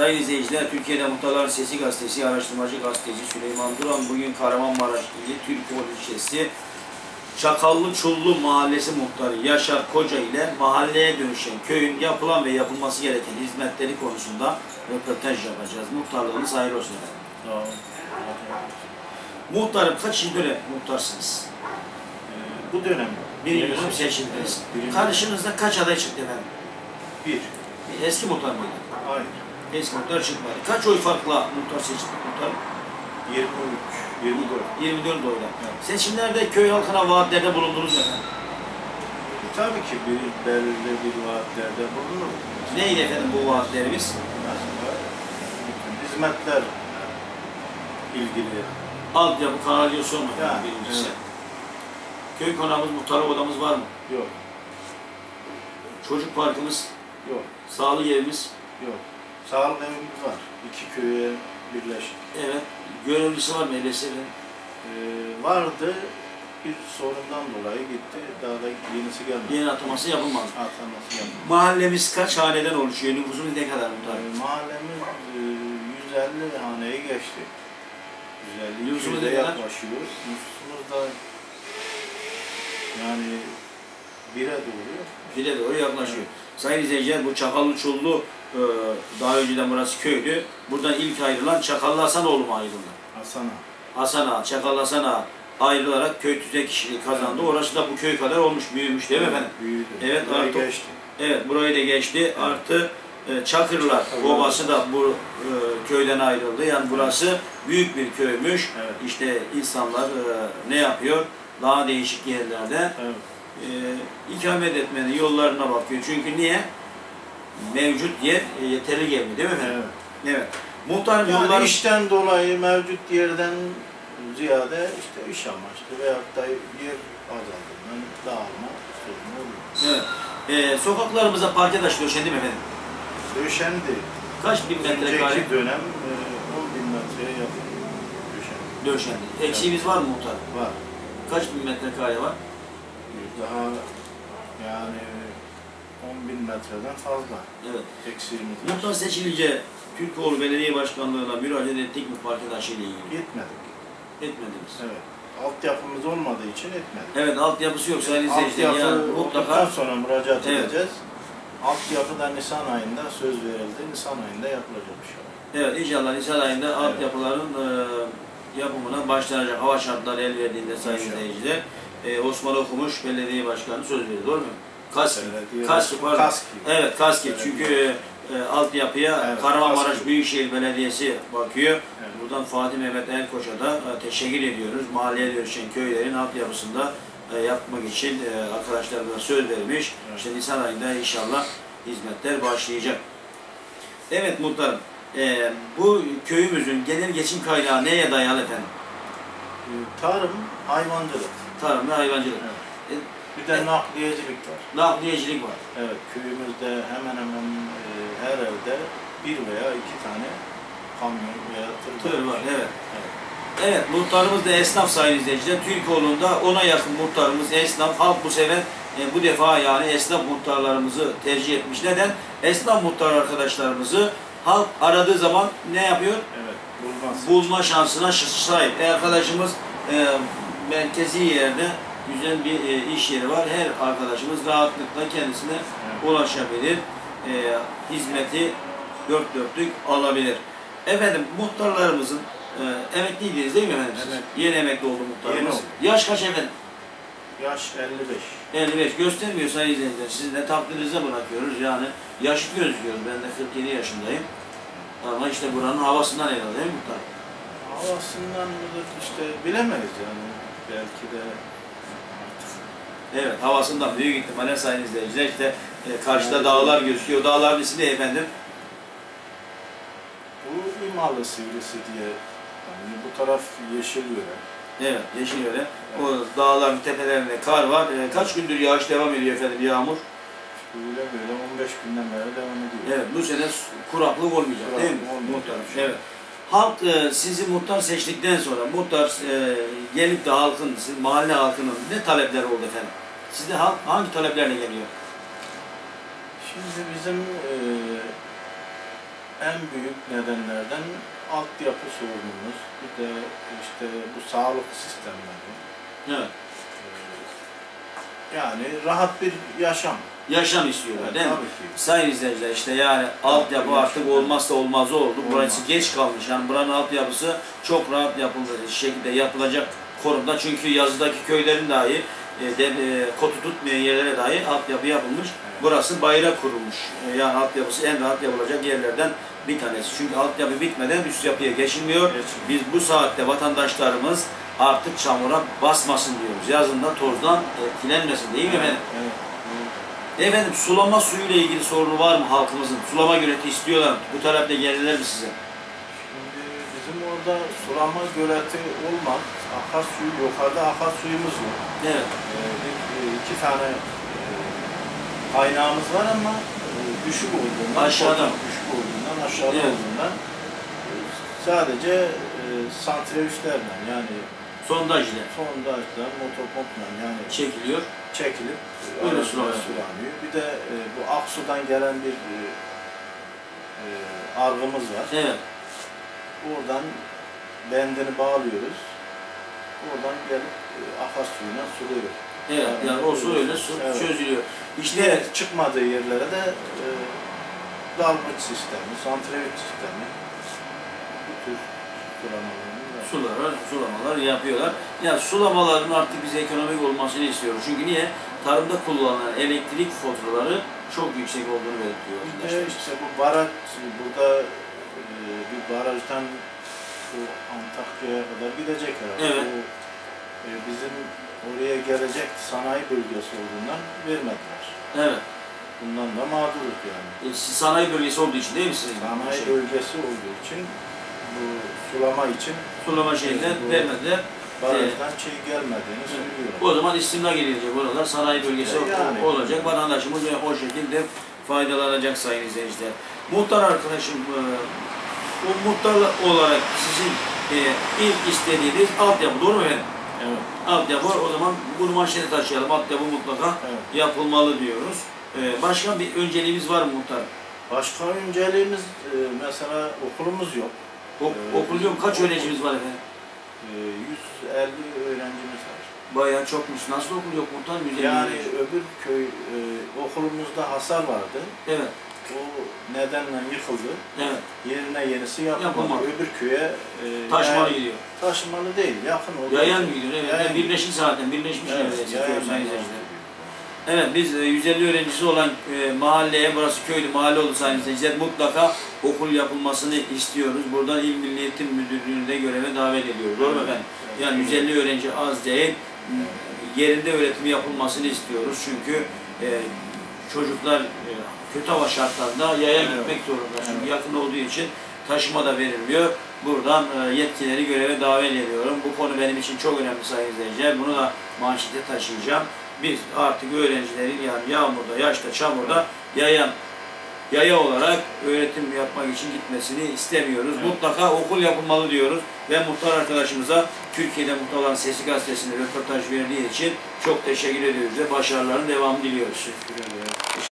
Sayın izleyiciler, Türkiye'de Muhtarlar Sesi Gazetesi araştırmacı gazeteci Süleyman Duran bugün Kahramanmaraş ili Türkoğlu ilçesi Çakallı Çullu Mahallesi Muhtarı Yaşar Koca ile mahalleye dönüşen köyün yapılan ve yapılması gereken hizmetleri konusunda röportaj yapacağız. Muhtarlığınız hayırlı olsun efendim. Muhtarım kaç yıl dönem muhtarsınız? Ee, Bu dönem Bir yıl dönem seçildiniz. Birinci- Karşınızda kaç aday çıktı efendim? Bir. Eski muhtar mıydı? Hayır. Eski muhtar çıkmadı. Kaç oy farkla muhtar seçildi muhtar? 23. 24. 24 oyla. Evet. Seçimlerde köy halkına vaatlerde bulundunuz efendim. Tabii ki bir belirli bir vaatlerde bulunur. Neydi efendim bu vaatlerimiz? Bütün hizmetler ilgili. Altyapı, kanalizasyon mu Yani, birincisi? evet. Köy konağımız, muhtarlık odamız var mı? Yok. Çocuk parkımız, Yok. sağlık evimiz, Yok. Sağlık evimiz var. İki köye birleşik. evet. Görevlisi var mı EBS'nin? Ee, vardı. Bir sorundan dolayı gitti. Daha da yenisi gelmedi. Yeni ataması yapılmadı. Atanması gelmedi. Mahallemiz kaç haneden oluşuyor? Nüfusumuz ne kadar muhtarım? Ee, mahallemiz e, 150 haneyi geçti. 150 Nüfusumuz 200'e ne kadar? yaklaşıyor. Nüfusumuz da yani bire doğru. Bire doğru yaklaşıyor. Sayın izleyiciler bu Çakallı Çullu daha önceden burası köydü. Buradan ilk ayrılan Çakallı Hasanoğlu mu ayrıldı? Hasan'a. Hasan Ağa, Çakal Hasan Ağa ayrılarak köy tüzek kişiliği kazandı. Orası da bu köy kadar olmuş, büyümüş değil mi efendim? Büyüdü. Evet, Burayı artık- geçti. Evet, burayı da geçti. Artı e, Çakırlar. Obası da bu e, köyden ayrıldı. Yani burası büyük bir köymüş. Evet. İşte insanlar e, ne yapıyor? Daha değişik yerlerde Evet. e, ikamet etmenin yollarına bakıyor. Çünkü niye? Mevcut yer e, yeterli gelmiyor değil mi efendim? evet. Evet. Muhtarım Yani yolları... işten dolayı mevcut yerden ziyade işte iş amaçlı veyahut da yer azaldığından dağılma sorunu oluyor. Evet. E, sokaklarımıza parke taşı döşendi mi efendim? Döşendi. Kaç bin metrekare Önceki dönem e, 10 bin metreye yakın döşendi. döşendi? Eksiğimiz var mı muhtar? Var. Kaç bin metrekare var? Daha yani 10 bin metreden fazla Evet. eksiğimiz var. Muhtar seçilince Türkoğlu Belediye Başkanlığı'na müracaat ettik mi parke taşı ile ilgili? Yetmedik. Etmediniz. Evet. Altyapımız olmadığı için etmedik. Evet altyapısı yok sayın izleyiciler. Altyapı Yani mutlaka sonra müracaat Evet. edeceğiz. Altyapı da Nisan ayında söz verildi. Nisan ayında yapılacak inşallah. evet inşallah Nisan ayında altyapıların e, yapımına başlanacak. Hava şartları el verdiğinde sayın izleyiciler. E, Osman Okumuş Belediye Başkanı söz verdi doğru mu? Belediye- Kaski pardon. Kaski. Evet Kaski. Evet. Çünkü e, altyapıya Evet, Kahramanmaraş. Büyükşehir Belediyesi bakıyor. Evet. Buradan Fatih Mehmet Erkoç'a da e, teşekkür ediyoruz. Mahalleye dönüşen köylerin altyapısında e, yapmak için e, arkadaşlarına söz vermiş. Evet. İşte Nisan ayında inşallah hizmetler başlayacak. Evet muhtarım, e, bu köyümüzün genel geçim kaynağı neye dayalı efendim? Ee, Tarım, hayvancılık. Tarım ve hayvancılık. Evet. Bir de nakliyecilik var. Nakliyecilik var. Evet, köyümüzde hemen hemen e, her evde bir veya iki tane kamyon veya tır, Tır var, evet. Evet. Evet, muhtarımız da esnaf sayın izleyiciler. Türkoğlu'nda ona yakın muhtarımız esnaf. Halk bu sefer e, bu defa yani esnaf muhtarlarımızı tercih etmiş. Neden? Esnaf muhtar arkadaşlarımızı halk aradığı zaman ne yapıyor? Evet, bulmaz. Bulma şansına sahip. E, arkadaşımız e, merkezi yerde güzel bir e, iş yeri var. Her arkadaşımız rahatlıkla kendisine Evet. ulaşabilir. E, hizmeti dört dörtlük alabilir. Efendim muhtarlarımızın e, emekliydiniz değil mi efendim? Emekli. Yeni emekli oldu muhtarımız. Yeni. Yaş kaç efendim? Yaş 55. 55 göstermiyor sayın izleyiciler. Sizin de takdirinize bırakıyoruz. Yani yaşlı gözüküyoruz. Ben de 47 yaşındayım. Ama işte buranın havasından herhalde değil mi muhtar? Havasından mıdır işte bilemeyiz yani. Belki de Evet, havasından büyük ihtimalle sayın izleyiciler işte e, karşıda Evet. dağlar gözüküyor. Dağların ismi ne efendim? bu İmalı Sivrisi diye yani bu taraf yeşil yöre. Evet, yeşil öyle. O dağların tepelerinde kar var. E, kaç gündür yağış devam ediyor efendim, yağmur? Böyle böyle 15 günden beri devam ediyor. Evet, bu sene kuraklık olmayacak Kuraklık değil mi? olmayacak. Evet. Halk e, sizi muhtar seçtikten sonra muhtar e, gelip de halkın, mahalle halkının ne talepleri oldu efendim? Sizde halk hangi taleplerle geliyor? Şimdi bizim e, en büyük nedenlerden altyapı sorunumuz, bir de işte bu sağlık sistemleri. Evet. Ee, Yani rahat bir yaşam. Yaşam istiyorlar değil mi? Sayın izleyiciler işte yani altyapı artık olmazsa olmazı oldu. Burası geç kalmış. Yani buranın altyapısı çok rahat yapıldı şekilde yapılacak konumda. Çünkü yazıdaki köylerin dahi e, de, e, kotu tutmayan yerlere dahi altyapı yapılmış. Burası bayrak kurulmuş. E, yani altyapısı en rahat yapılacak yerlerden bir tanesi. Çünkü altyapı bitmeden üst yapıya geçilmiyor. Biz bu saatte vatandaşlarımız artık çamura basmasın diyoruz. Yazında tozdan etkilenmesin değil mi efendim? Evet. Efendim sulama suyu ile ilgili sorunu var mı halkımızın? Sulama göleti istiyorlar? Bu talepte gelirler mi size? Şimdi bizim orada sulama göleti olmaz. Akarsuyu yukarıda akarsuyumuz yok. Evet. Ee, bir, e, iki tane e, kaynağımız var ama e, düşük olduğundan, Aşağıda. potan düşük olduğundan, aşağıda Evet. olduğundan sadece e, yani Sondaj ile sondajla, motopompla yani çekiliyor. Çekilip Öyle sulanıyor. Bir de e, bu Aksu'dan gelen bir e, e, argımız var. Evet. Oradan bendini bağlıyoruz. Oradan gelip e, akarsuyuna suluyor. Evet. Yani o su öyle su Evet. çözülüyor. İşte Diğer çıkmadığı yerlere de e, dalgıç sistemi, santrevit sistemi bu tür sulamalarımız var. suları, sulamalar yapıyorlar. Ya sulamaların artık biz ekonomik olmasını istiyoruz. Çünkü niye? Tarımda kullanılan elektrik faturaları çok yüksek olduğunu belirtiyor. Bir de işte bu baraj, burada e, bir barajdan bu Antakya'ya kadar gidecek herhalde. Evet. Bu, e, bizim oraya gelecek sanayi bölgesi olduğundan vermediler. Evet. Bundan da mağduruz yani. E, sanayi bölgesi olduğu için değil mi sizin? Sanayi Şey, bölgesi olduğu için bu sulama için sulama şeyinden Bu- vermediler. barajdan şey gelmediğini söylüyorum. O zaman istimlak edilecek oralar sanayi bölgesi Yani. olacak. Vatandaşımız o şekilde faydalanacak sayın izleyiciler. Muhtar arkadaşım e, bu muhtar olarak sizin e, ilk istediğiniz altyapı doğru mu efendim? Evet. Altyapı o zaman bunu manşete taşıyalım. Altyapı mutlaka evet. yapılmalı diyoruz. E, başka bir önceliğimiz var mı muhtar? Başka önceliğimiz mesela okulumuz yok. Ok, okul yok. Kaç öğrencimiz var efendim? E, 150 öğrencimiz var. Bayağı çokmuş. Nasıl okul yok muhtar? 150 Yani öğrenci. öbür köy e, okulumuzda hasar vardı. Evet. O nedenle yıkıldı. Evet. Yerine yenisi yapılmadı. Yapılmadı. Öbür köye e, Taşmalı yani- gidiyor. taşımalı değil, yakın olduğu Yayan gidiyor? Evet. Yayan Birleşik zaten. Birleşmiş Evet, neredeyse. yayan köy sayın gidiyor. izleyiciler. Evet biz e, 150 öğrencisi olan e, mahalleye, burası köylü mahalle oldu sayın izleyiciler. Mutlaka okul yapılmasını istiyoruz. Buradan İl Milli Eğitim Müdürlüğü'nü de göreve davet ediyoruz. Doğru mu efendim? Yani 150 öğrenci az değil. Yerinde öğretimi yapılmasını istiyoruz. Çünkü e, çocuklar e, kötü hava şartlarında yaya Evet. gitmek zorunda. Çünkü Evet. yakın olduğu için taşıma da verilmiyor. Buradan e, yetkileri göreve davet ediyorum. Bu konu benim için çok önemli sayın izleyiciler. Bunu da manşete taşıyacağım. Biz artık öğrencilerin yani yağmurda, yaşta, çamurda yayan yaya olarak öğretim yapmak için gitmesini istemiyoruz. Evet. Mutlaka okul yapılmalı diyoruz ve muhtar arkadaşımıza Türkiye'de Muhtarların Sesi gazetesinde röportaj verdiği için çok teşekkür ediyoruz ve başarıların devamını diliyoruz. Teşekkür ederim.